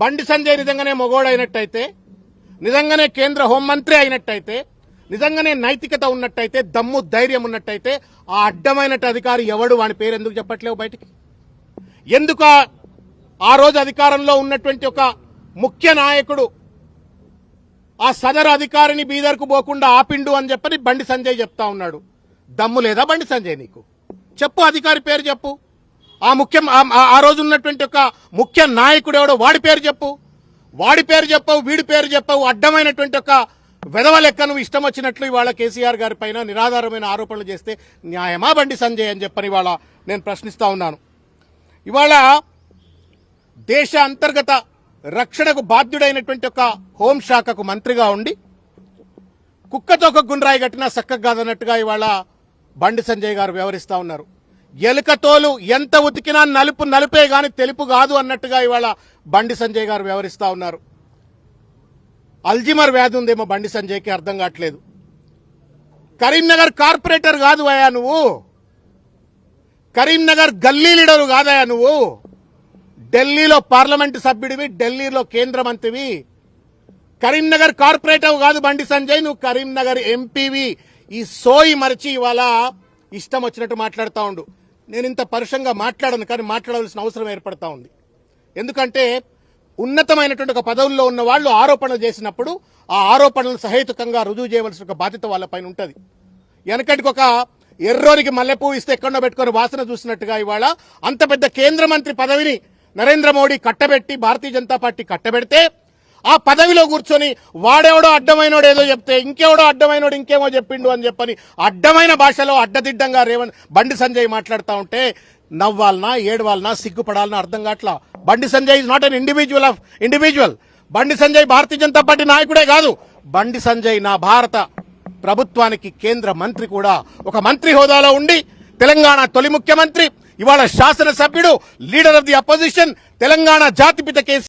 బండి సంజయ్ నిజంగానే మొగోడైనట్టయితే నిజంగానే కేంద్ర హోంమంత్రి అయినట్టయితే నిజంగానే నైతికత ఉన్నట్టయితే దమ్ము ధైర్యం ఉన్నట్టయితే ఆ అడ్డమైన అధికారి ఎవడు? వాని పేరు ఎందుకు చెప్పట్లేవు బయటికి? ఎందుకు ఆ- రోజు అధికారంలో ఉన్నటువంటి ఒక ముఖ్య నాయకుడు ఆ సదరు అధికారిని బీదర్కు పోకుండా ఆపిండు అని చెప్పని బండి సంజయ్ చెప్తా ఉన్నాడు. దమ్ము లేదా బండి సంజయ్ నీకు? చెప్పు అధికారి పేరు చెప్పు. ఆ ముఖ్యం ఆ- రోజు ఉన్నటువంటి ఒక ముఖ్య నాయకుడు ఎవడో వాడి పేరు చెప్పు. వాడి పేరు చెప్పవు వీడి పేరు చెప్పవు అడ్డమైనటువంటి ఒక వెధవ లెక్క నువ్వు ఇష్టం వచ్చినట్లు ఇవాళ కేసీఆర్ గారి పైన నిరాధారమైన ఆరోపణలు చేస్తే న్యాయమా బండి సంజయ్ అని చెప్పని ఇవాళ నేను ప్రశ్నిస్తా ఉన్నాను. ఇవాళ దేశ అంతర్గత రక్షణకు బాధ్యుడైనటువంటి ఒక హోంశాఖకు మంత్రిగా ఉండి కుక్కతో ఒక గుండ్రాయి కట్టినా చక్కగా కాదన్నట్టుగా ఇవాళ బండి సంజయ్ గారు వ్యవహరిస్తా ఉన్నారు. ఎలుకతోలు ఎంత ఉతికినా నలుపు నలుపే గాని తెలుపు కాదు అన్నట్టుగా ఇవాళ బండి సంజయ్ గారు వ్యవహరిస్తా ఉన్నారు. అల్జిమర్ వ్యాధి ఉందేమో బండి సంజయ్కి అర్థం కావట్లేదు. కరీంనగర్ కార్పొరేటర్ కాదు అయ్యా నువ్వు. కరీంనగర్ గల్లీ లీడరు కాదయా నువ్వు. ఢిల్లీలో పార్లమెంట్ సభ్యుడివి ఢిల్లీలో కేంద్ర మంత్రివి. కరీంనగర్ కార్పొరేటర్ కాదు బండి సంజయ్ నువ్వు కరీంనగర్ ఎంపీవి. ఈ సోయి మరిచి ఇవాళ ఇష్టం వచ్చినట్టు మాట్లాడుతూ ఉండు. నేను ఇంత పరుషంగా మాట్లాడను కానీ మాట్లాడవలసిన అవసరం ఏర్పడతా ఉంది. ఎందుకంటే ఉన్నతమైనటువంటి ఒక పదవుల్లో ఉన్న వాళ్ళు ఆరోపణలు చేసినప్పుడు ఆ ఆరోపణలు సహేతుకంగా రుజువు చేయవలసిన ఒక బాధ్యత వాళ్ళపైన ఉంటుంది. వెనకటికి ఒక ఎర్రోరికి మల్లెపూ ఇస్తే ఎక్కడో పెట్టుకొని వాసన చూసినట్టుగా ఇవాళ అంత పెద్ద కేంద్ర మంత్రి పదవిని నరేంద్ర మోడీ కట్టబెట్టి భారతీయ జనతా పార్టీ కట్టబెడితే ఆ పదవిలో కూర్చొని వాడెవడో అడ్డమైనోడు ఏదో చెప్తే ఇంకెవడో అడ్డమైనోడు ఇంకేమో చెప్పిండు అని చెప్పని అడ్డమైన భాషలో అడ్డదిడ్డంగా రేవంత్ బండి సంజయ్ మాట్లాడుతూ ఉంటే నవ్వాలనా ఏడవాలనా సిగ్గుపడాలనా అర్థం కావట్లా? Bandi Sanjay is not an individual of individual Bandi Sanjay Bharatiya Janata party నాయకుడే కాదు. బండి సంజయ్ నా భారత ప్రభుత్వానికి కేంద్ర మంత్రి కూడా. ఒక మంత్రి హోదాలో ఉండి తెలంగాణ తొలి ముఖ్యమంత్రి ఇవాళ శాసనసభ్యుడు leader of the opposition Telangana జాతిపిత కేసీ